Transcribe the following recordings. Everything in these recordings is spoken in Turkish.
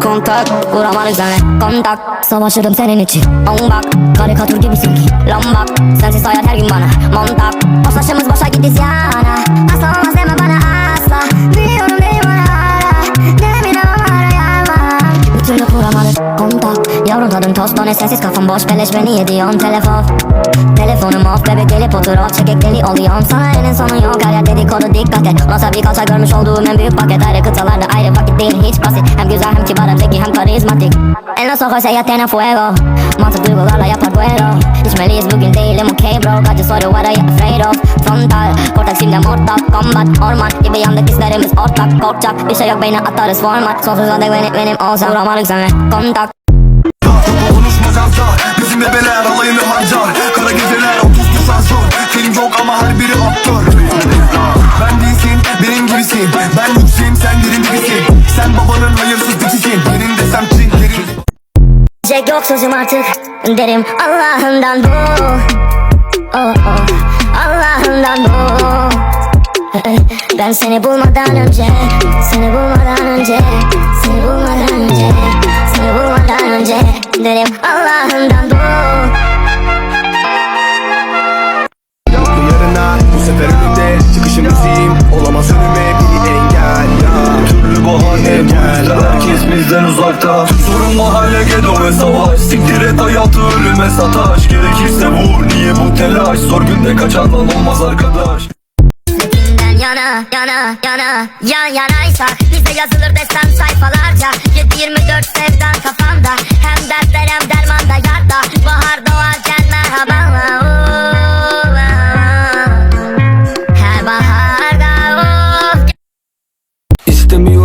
kontak Vuramadık sana kontak Savaşırım senin için. On bak karikatür gibisin ki. Lombak sensiz hayat her gün bana. Montak Boşlaşımız boşa gitti ziyana tadın tost o ne sensiz kafam boş Beleş beni yediyorsun telefon Telefonum off bebek gelip otur off Çekek deli oluyorum. Sana elin sonu yok Her yer dedikodu dikkat et. Nasıl bir kalça görmüş olduğum en büyük paket. Ayrı kıtalarda ayrı vakit değil hiç basit. Hem güzel hem kibar hem zeki hem karizmatik. Los ojos ella tiene fuego. Mantık duygularla yapar duelo İçmeliyiz bugün değilim okay bro. Kaçı soru what are you afraid of? Frontal Kortak şimdi mortal Combat orman gibi yandık hislerimiz ortak. Korkacak bir şey yok beyne atarız format. Sonsuza dek benim, benim olsa Vuramadık sana. Kontak Diyecek yok sözüm artık Derim. Allah'ından bu. Oh, oh. Allah'ından bu. Ben seni bulmadan önce Seni bulmadan önce Seni bulmadan önce Seni bulmadan önce Derim. Allah'ından bu bizden uzakta. Sorun mahalle gedo ve savaş. Siktir et hayatı ölüme sataş. Gerekirse vur niye bu telaş? Zor günde kaçandan olmaz arkadaş. Yana yana yana Yan yanaysak Bize yazılır destan sayfalarca. 7-24 sevdan kafamda Hem dertler hem dermanda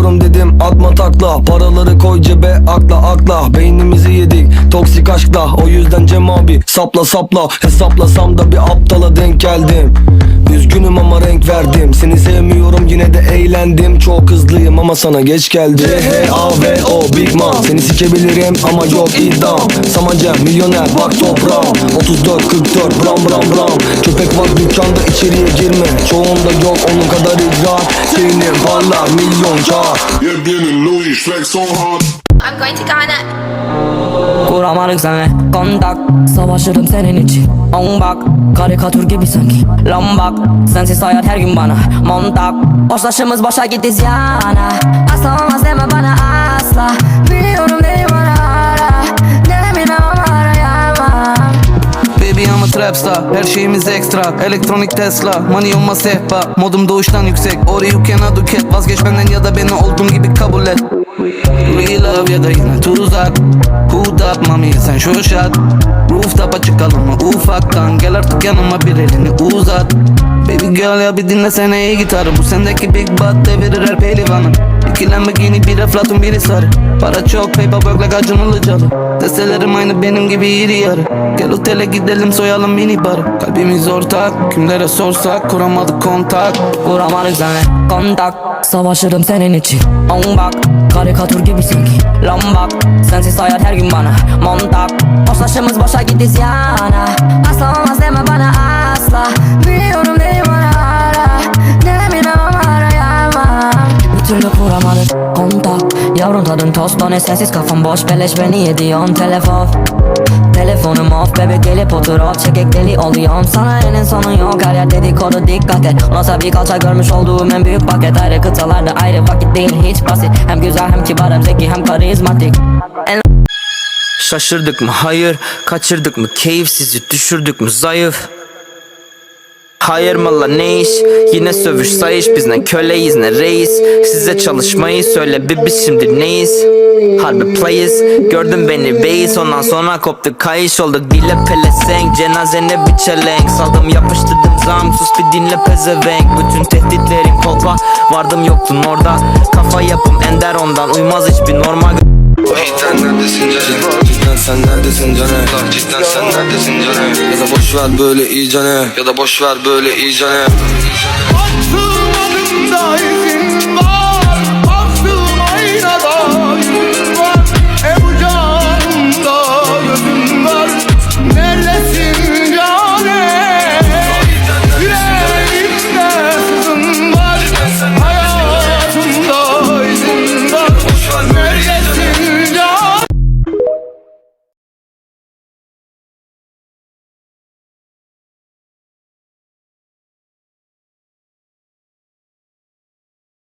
İstemiyorum dedim atma takla. Paraları koy cebe akla akla. Beynimizi yedik toksik aşkla. O yüzden Cem abi sapla sapla. Hesaplasam da bir aptala denk geldim. Üzgünüm ama renk verdim. Seni sevmiyorum yine de eğlendim. Çok hızlıyım ama sana geç geldi C-H-A-V-O Big Man. Seni sikebilirim ama yok idam Samacem milyoner bak toprağım. 34 44 bram bram bram. Köpek var dükkanda içeriye girme. Çoğunda yok onun kadar idrak Senin parlar milyon kar Yepyeni Louis flex on hard I'm going to Ghana. Kuramadık sana. Kontak Savaşırım senin için. On bak. Karikatür gibi sanki. Lombak sensiz hayat her gün bana. Montak Boşlaşımız boşa gitti ziyana Asla olmaz deme bana asla. Biliyorum değil Baby I'm a trap star Her şeyimiz ekstra. Elektronik Tesla Money on my sehpa. Modum doğuştan yüksek. Or you cannot cat Vazgeç benden ya da beni olduğum gibi kabul et. Real love ya da yine tuzak. Hood up mami sen şu şat. Rooftop'a çıkalım mı ufaktan. Gel artık yanıma bir elini uzat. Baby girl ya bir dinlesene iyi gitarı Bu sendeki big butt devirir her pehlivanı İki Lamborghini bir Eflatun biri sarı. Para çok paperwork like Acun Ilıcalı. Destelerim aynı benim gibi iri yarı. Gel otele gidelim soyalım mini barı. Kalbimiz ortak kimlere sorsak kuramadık kontak. Kuramadık sana kontak. Savaşırım senin için. On bak karikatür gibi sanki. Lombak sensiz hayat her gün bana. Montak. Boşlaşımız boşa gitti ziyana Asla Yavrum tadın tost o ne sensiz kafam boş Beleş beni yediyorsun telefon Telefonum off bebek gelip otur off Çekek deli oluyorum sana elin sonu yok Her yer dedikodu dikkat et Nasıl bir kalça görmüş olduğum en büyük paket Ayrı kıtalarda ayrı vakit değil hiç basit Hem güzel hem kibar hem zeki hem karizmatik En Şaşırdık mı? Hayır. Kaçırdık mı? Keyifsizi düşürdük mü? Zayıf. Hayır mı la ne iş? Yine sövüş sayış bizden köleyiz ne reis? Size çalışmayı söyle bir biz şimdi neyiz? Harbi players Gördün beni beyiz ondan sonra koptuk kayış olduk. Dile pelesenk cenazene bir çelenk. Saldım yapıştırdım zam sus bir dinle pezevenk. Bütün tehditlerin kolpa vardım yoktun orada. Kafa yapım ender ondan uymaz hiçbir normal Cidden neredesin cane? Cidden sen neredesin? Lan cidden sen neredesin cane? Ya da boş ver böyle iyi cane Ya da boş ver böyle iyi cane